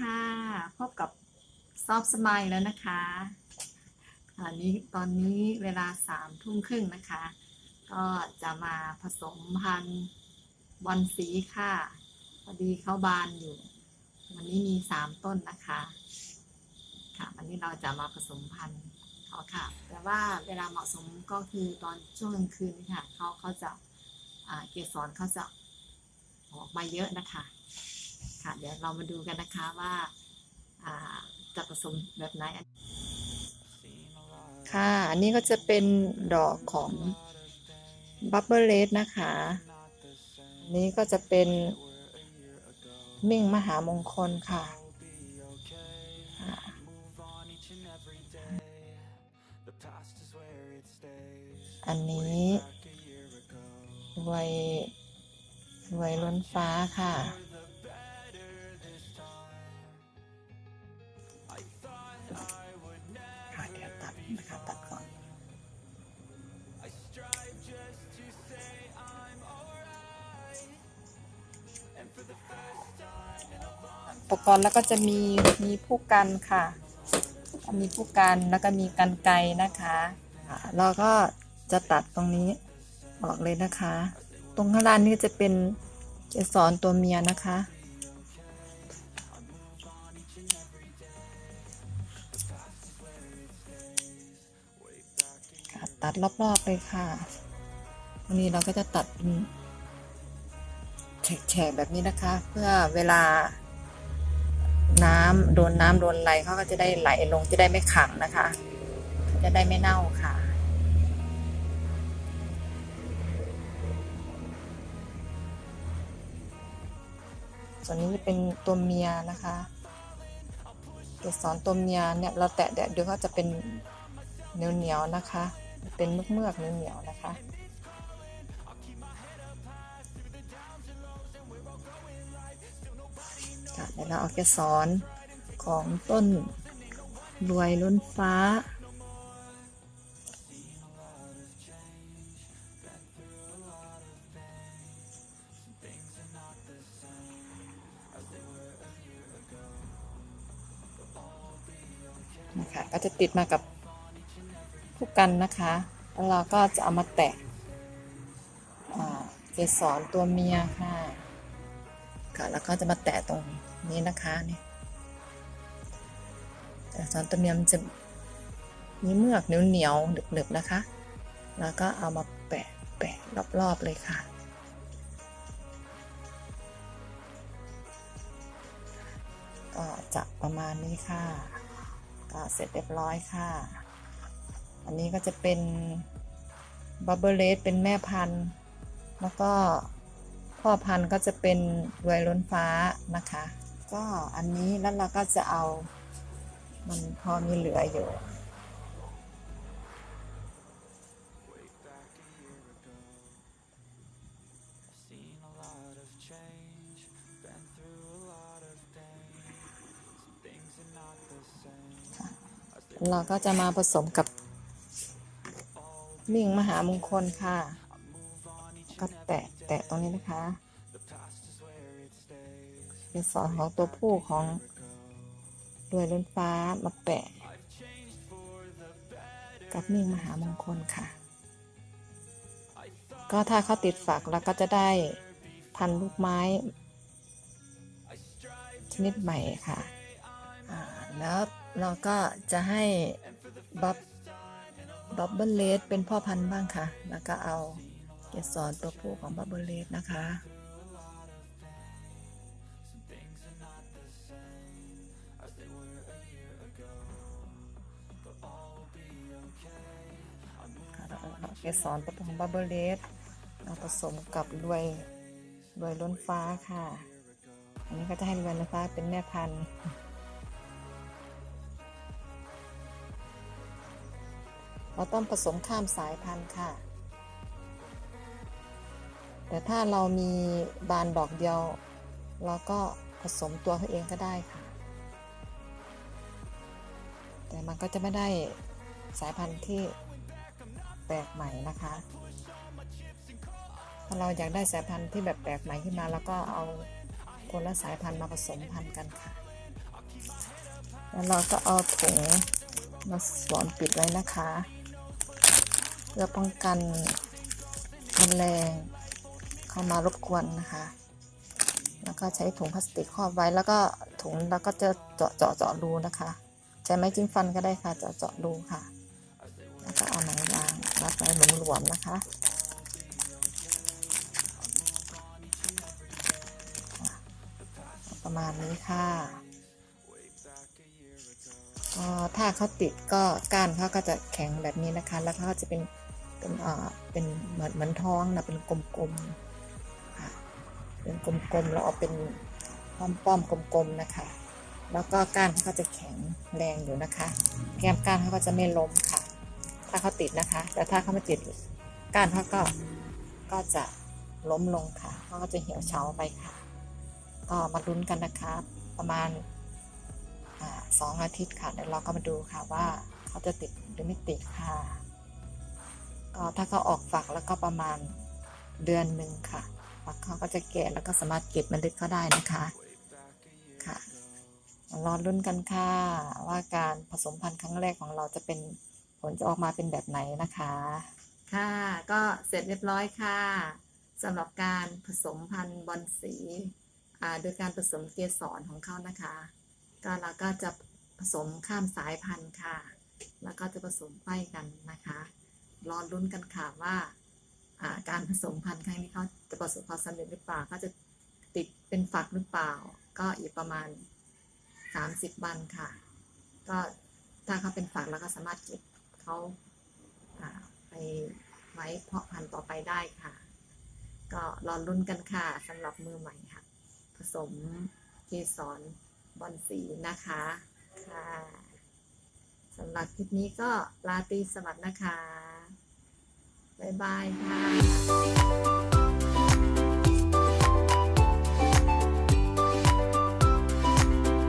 ค่ะ พบกับซอฟสมายแล้วนะคะอันนี้ตอนนี้เวลาสามทุ่มครึ่งนะคะ ก็จะมาผสมพันธุ์บอลสีค่ะพอดีเขาบานอยู่ วันนี้มีสามต้นนะคะ ค่ะ วันนี้เราจะมาผสมพันธุ์เขาค่ะ แต่ว่าเวลาเหมาะสมก็คือตอนช่วงกลางคืนนี่ค่ะเขาเขาจะเกสรเขาจะออกมาเยอะนะคะ ค่ะ เดี๋ยวเรามาดูกันนะคะว่าอ่าจะผสมแบบไหนค่ะ อันนี้ก็จะเป็นดอกของบับเบิลเลสนะคะอันนี้ก็จะเป็นมิ่งมหามงคลค่ะอ่าอันนี้รวยรวยล้นฟ้าค่ะค่ะ อุปกรณ์แล้วก็จะมีมีผู้กันค่ะมีผู้กันแล้วก็มีกันไกนะคะเราก็จะตัดตรงนี้ออกเลยนะคะ ตรงข้างล่างนี่จะเป็นเกสรตัวเมียนะคะค่ะตัดรอบๆเลยค่ะวันนี้เราก็จะตัดเป็น แฉกแบบนี้นะคะ เพื่อเวลาน้ำโดนน้ำโดนไหลเขาก็จะได้ไหลลงจะได้ไม่ขังนะคะ จะได้ไม่เน่าค่ะส่วนนี้จะเป็นตัวเมียนะคะเกสรตัวเมียเนี่ยเราแตะแดดเดี๋ยวก็จะเป็นเหนียวเหนียวๆนะคะ เป็นเมือกเมือกๆเหนียวเหนียวๆนะคะ ค่ะเดี๋ยวเราเอาเกสรของต้นรวยล้นฟ้า นะคะ ก็จะติดมากับผู้กันนะคะ แล้วเราก็จะเอามาแตะเกสรตัวเมียค่ะ ค่ะแล้วก็จะมาแตะตรงนี้นะคะนี่แต่สอนตัวเมียมันจะมีเมือกเหนียวเหนียวๆหนึบๆนะคะ แล้วก็เอามาแปะแปะรอบๆเลยค่ะก็จะประมาณนี้ค่ะก็เสร็จเรียบร้อยค่ะ อันนี้ก็จะเป็นบับเบิลเลสเป็นแม่พันธุ์ แล้วก็ พ่อพันธุ์ก็จะเป็นรวยล้นฟ้านะคะ ก็อันนี้แล้วเราก็จะเอา มันพอมีเหลืออยู่เราก็จะมาผสมกับมิ่งมหามงคลค่ะ ก็แตะแตะตรงนี้นะคะเกสรของตัวผู้ของรวยล้นฟ้ามาแปะ กับมิ่งมหามงคลค่ะ ก็ถ้าเขาติดฝักแล้วก็จะได้พันลูกไม้ ชนิดใหม่ค่ะแล้วเราก็จะให้บับบับเบิลเลสเป็นพ่อพันธุ์บ้างค่ะ แล้วก็เอา เกสรตัวผู้ของบับเบิลเลสนะคะเอาเกสรตัวผู้ของบับเบิลเลสมาผสมกับรวยรวยล้นฟ้าค่ะ อันนี้ก็จะให้รวยล้นฟ้าเป็นแม่พันธุ์เราต้องผสมข้ามสายพันธุ์ค่ะ แต่ถ้าเรามีบานดอกเดียว เราก็ผสมตัวเขาเองก็ได้ค่ะ แต่มันก็จะไม่ได้สายพันธุ์ที่แปลกใหม่นะคะ ถ้าเราอยากได้สายพันธุ์ที่แบบแปลกใหม่ขึ้นมาแล้วก็เอาคนละสายพันธุ์มาผสมพันธุ์กันค่ะ แล้วเราก็เอาถุงมาสวมปิดไว้นะคะ เพื่อป้องกันแมลง เข้ามารบกวนนะคะ แล้วก็ใช้ถุงพลาสติกครอบไว้แล้วก็ถุงแล้วก็จะเจาะเจาะเจาะรูนะคะใช้ไม้จิ้มฟันก็ได้ค่ะเจาะเจาะรูค่ะ แล้วก็เอาหนังยางรัดไว้หลวมๆนะคะประมาณนี้ค่ะก็ถ้าเขาติดก็ก้านเขาก็จะแข็งแบบนี้นะคะ แล้วเขาก็จะเป็นเป็นเอ่อเป็นเหมือนเหมือนท้องนะเป็นกลมๆ เป็นกลมๆแล้วเอาเป็นป้อมๆกลมๆนะคะ แล้วก็ก้านเขาก็จะแข็งแรงอยู่นะคะ แก้มก้านเขาก็จะไม่ล้มค่ะ ถ้าเขาติดนะคะ แต่ถ้าเขาไม่ติดก้านเขาก็ก็จะล้มลงค่ะเขาก็จะเหี่ยวเฉาไปค่ะ ก็มาลุ้นกันนะคะประมาณสองอาทิตย์ค่ะเดี๋ยวเราก็มาดูค่ะว่าเขาจะติดหรือไม่ติดค่ะ ก็ถ้าเขาออกฝักแล้วก็ประมาณเดือนหนึ่งค่ะ ฝักเขาก็จะแก่แล้วก็สามารถเก็บเมล็ดเขาได้นะคะค่ะรอลุ้นกันค่ะ ว่าการผสมพันธุ์ครั้งแรกของเราจะเป็นผลจะออกมาเป็นแบบไหนนะคะ ค่ะ ก็เสร็จเรียบร้อยค่ะสำหรับการผสมพันธุ์บอลสีอ่าโดยการผสมเกสรของเขานะคะ ก็เราก็จะผสมข้ามสายพันธุ์ค่ะ แล้วก็จะผสมไขว้กันนะคะ รอลุ้นกันค่ะว่า การผสมพันธุ์ครั้งนี้เขาจะประสบความสำเร็จหรือเปล่าเขาจะติดเป็นฝักหรือเปล่า ก็อีกประมาณ 30 วันค่ะ ก็ถ้าเขาเป็นฝักเราก็สามารถเก็บเขาไปไว้เพาะพันธุ์ต่อไปได้ค่ะ ก็รอลุ้นกันค่ะสำหรับมือใหม่ค่ะ ผสมเกสรบอลสีนะคะค่ะสำหรับคลิปนี้ก็ลาตีสวัสดิ์นะคะ บ๊ายบายค่ะ